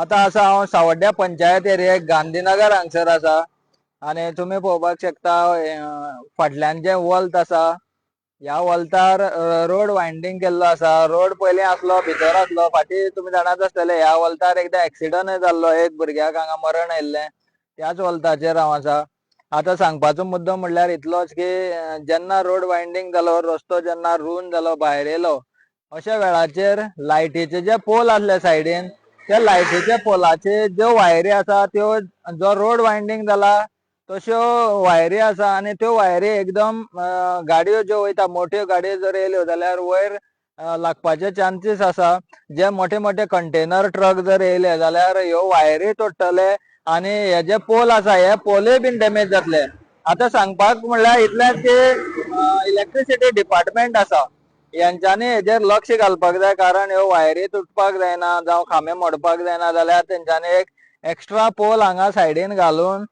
आता आसा हांव सावड्ड्या पंचायत एरियेक गांधीनगर हांगसर आसा आनी तुमी पळोवपाक शकता फाटल्यान जे वल्त आसा ह्या वल्तार रोड वायंडींग केल्लो आसा रोड पयलीं आसलो भितर आसलो. फाटीं तुमी जाणात आसतले. ह्या वॉल्तार एकदां एक्सिडंट जाल्लो. एक भुरग्याक हांगा मरण आयिल्लें. त्याच वल्ताचेर हांव आसा. आतां सांगपाचो मुद्दो म्हणल्यार इतलोच की जेन्ना रोड वायंडींग जालो रस्तो जेन्ना रून जालो भायर येयलो अशा वेळाचेर लायटीचे जे पोल आसले सायडीन त्या लायटीच्या पोलाचे ज्यो वायरी आसा त्यो जो रोड वायंडींग जाला तश्यो वायरी आसा आनी त्यो वायरी एकदम गाडयो ज्यो वयता मोठ्यो गाडयो जर येयल्यो जाल्यार वयर लागपाचे चान्सीस आसा. जे मोठे मोठे कंटेनर ट्रक जर येयले जाल्यार ह्यो वायरी तोडटले आनी हे जे पोल आसा हे पोलूय बीन डॅमेज जातले. आतां सांगपाक म्हणल्यार इतलेंच की इलेक्ट्रिसिटी डिपार्टमेंट आसा. यांच्यानी हेजेर लक्ष घालपाक जाय कारण ह्यो वायरी तुटपाक जायना जावं खांबे मोडपाक जायना जाल्यार तेंच्यांनी एक एक्स्ट्रा पोल हांगा सायडीन घालून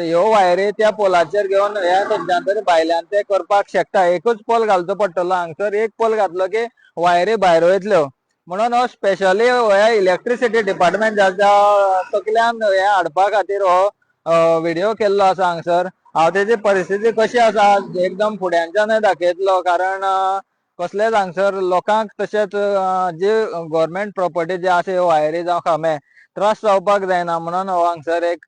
ह्यो वायरी त्या पोलाचेर घेवन हे खंयच्यान तरी भायल्यान ते करपाक शकता. एकूच पोल घालचो पडटलो. हांगसर एक पोल घातलो की वायरी भायर वयतल्यो. म्हणून हो स्पेशली हे इलेक्ट्रिसिटी डिपार्टमेंटाच्या तकल्यान हे हाडपा खातीर हो व्हिडिओ केल्लो आसा हांगसर. हांव तेजी परिस्थिती कशी आसा एकदम फुड्यांच्यानय दाखयतलो कारण कसलेच हांगसर लोकांक तशेंच जे जी गव्हर्मेंट प्रॉपर्टी आसा ह्यो वायरी जावं खांबे त्रास जावपाक जायना म्हणून हो हांगसर एक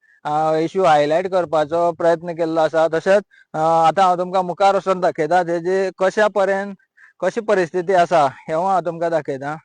इश्यू हायलायट करपाचो प्रयत्न केल्लो आसा. तशेंच आतां हांव तुमकां मुखार वचून दाखयता तेजी कशा पर्यंत कशी परिस्थिती आसा हें हांव तुमकां दाखयतां.